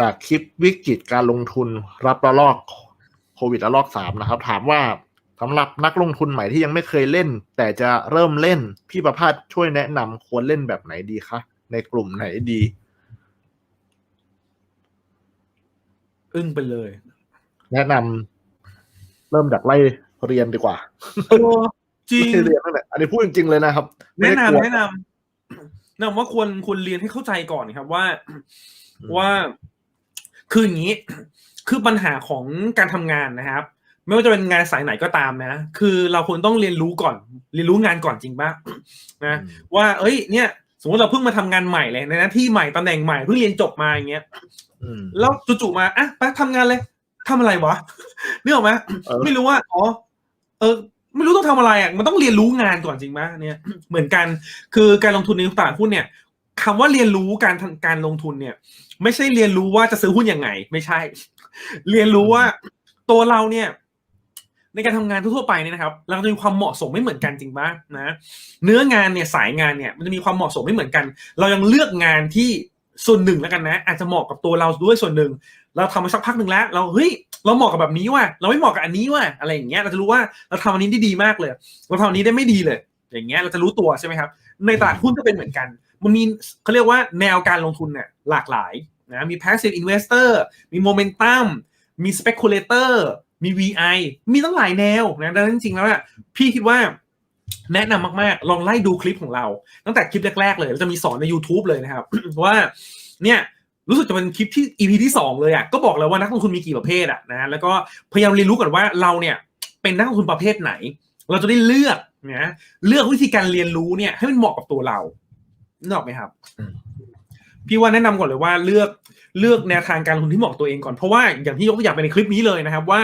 จากคลิปวิกฤตการลงทุนรับระลอกโควิดระลอกสามนะครับ ถามว่าสำหรับนักลงทุนใหม่ที่ยังไม่เคยเล่น แต่จะเริ่มเล่นพี่ประภาสช่วยแนะนำควรเล่นแบบไหนดีคะในกลุ่มไหนดี อึ้งไปเลย แนะนำเริ่มจากไล่เรียนดีกว่าเออจริงไม่ใช่เรียนนั่นแหละอันนี้พูดจริงๆเลยนะครับไม่แนะได้กลัวนำแนะนำแนะนำว่าควรควรเรียนให้เข้าใจก่อนนะครับว่าอืมว่า คืออย่างนี้คือปัญหาของการทำงานนะครับ ไม่ว่าจะเป็นงานสายไหนก็ตามนะ คือเราควรต้องเรียนรู้ก่อน เรียนรู้งานก่อนจริงป่ะนะว่า เอ้ย เนี่ย สมมติเราเพิ่งมาทำงานใหม่เลยในหน้าที่ใหม่ตำแหน่งใหม่เพิ่งเรียนจบมาอย่างเงี้ยอืมแล้วจู่ๆมาอะไปทำงานเลยทำอะไรวะนึกออกไหมเออไม่รู้ว่าอ๋อเออไม่รู้ต้องทำอะไรอะมันต้องเรียนรู้งานก่อนจริงไหมเนี่ยเหมือนกันคือการลงทุนในตลาดหุ้นเนี่ย คำว่าเรียนรู้การการลงทุนเนี่ย ไม่ใช่เรียนรู้ว่าจะซื้อหุ้นยังไง ไม่ใช่ เรียนรู้ว่าตัวเราเนี่ย ในการทำงานทั่วไปเนี่ยนะครับ เราจะมีความเหมาะสมไม่เหมือนกันจริงปะนะ เนื้องานเนี่ยสายงานเนี่ยมันจะมีความเหมาะสมไม่เหมือนกัน เรายังเลือกงานที่ส่วนหนึ่งแล้วกันนะ อาจจะเหมาะกับตัวเราด้วยส่วนหนึ่ง เราทำมาสักพักหนึ่งแล้ว เราเฮ้ยเราเหมาะกับแบบนี้ว่ะเราไม่เหมาะกับอันนี้ว่ะอะไรอย่างเงี้ยเราจะรู้ว่าเราทำอันนี้ได้ดีมากเลย เราทำอันนี้ได้ไม่ดีเลย อย่างเงี้ยเราจะรู้ตัวใช่ไหมครับ ในตลาดหุ้นก็เป็นเหมือนกัน มันมีเขาเรียกว่าแนวการลงทุนเนี่ยหลากหลายนะมี passive investor มี momentum มี speculator มี VI มีตั้งหลายแนวนะดังนั้นจริงๆแล้วอะพี่คิดว่าแนะนำมากๆ ลองไล่ดูคลิปของเรา ตั้งแต่คลิปแรก ๆ เลยเราจะมีสอนใน YouTube เลยนะครับ ว่าเนี่ยรู้สึกจะเป็นคลิปที่ EP ที่สองเลยอะก็บอกแล้วว่านักลงทุนมีกี่ประเภทอะนะแล้วก็พยายามเรียนรู้ก่อนว่าเราเนี่ยเป็นนักลงทุนประเภทไหน เราจะได้เลือกนะเลือกวิธีการเรียนรู้เนี่ยให้มันเหมาะกับตัวเรา นึกออกไหมครับอืมพี่ว่าแนะนำก่อนเลยว่าเลือกเลือกแนวทางการลงทุนที่เหมาะกับตัวเองก่อนเพราะว่าอย่างที่ยกตัวอย่างไปในคลิปนี้เลยนะครับ ว่า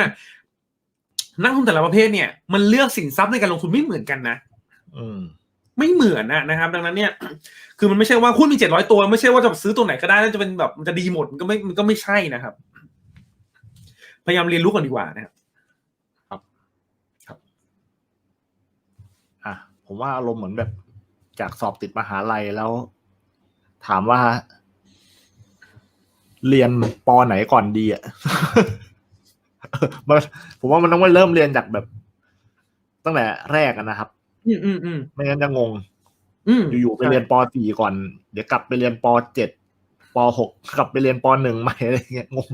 นักลงทุนแต่ละประเภทเนี่ย มันเลือกสินทรัพย์ในการลงทุนไม่เหมือนกันนะอืมไม่เหมือนนะนะครับ ดังนั้นเนี่ย คือมันไม่ใช่ว่าหุ้นมีเจ็ดร้อยตัว ไม่ใช่ว่าจะซื้อตัวไหนก็ได้แล้วจะเป็นแบบมันจะดีหมดมันก็ไม่มันก็ไม่ใช่นะครับ พยายามเรียนรู้ก่อนดีกว่านะครับอะผมว่าอารมณ์เหมือนแบบ จากสอบติดมหาลัยแล้ว ถามว่า เรียนปอไหนก่อนดีอะมันผมว่ามันต้องเริ่มเรียนจากแบบ ตั้งแต่แรกอะนะครับ อืมอืมอืมไม่งั้นจะงงอืมอยู่ๆไปเรียนปสี่ก่อน เดี๋ยวกลับไปเรียนปเจ็ดปหกกลับไปเรียนปหนึ่งใหม่อะไรเงี้ยงง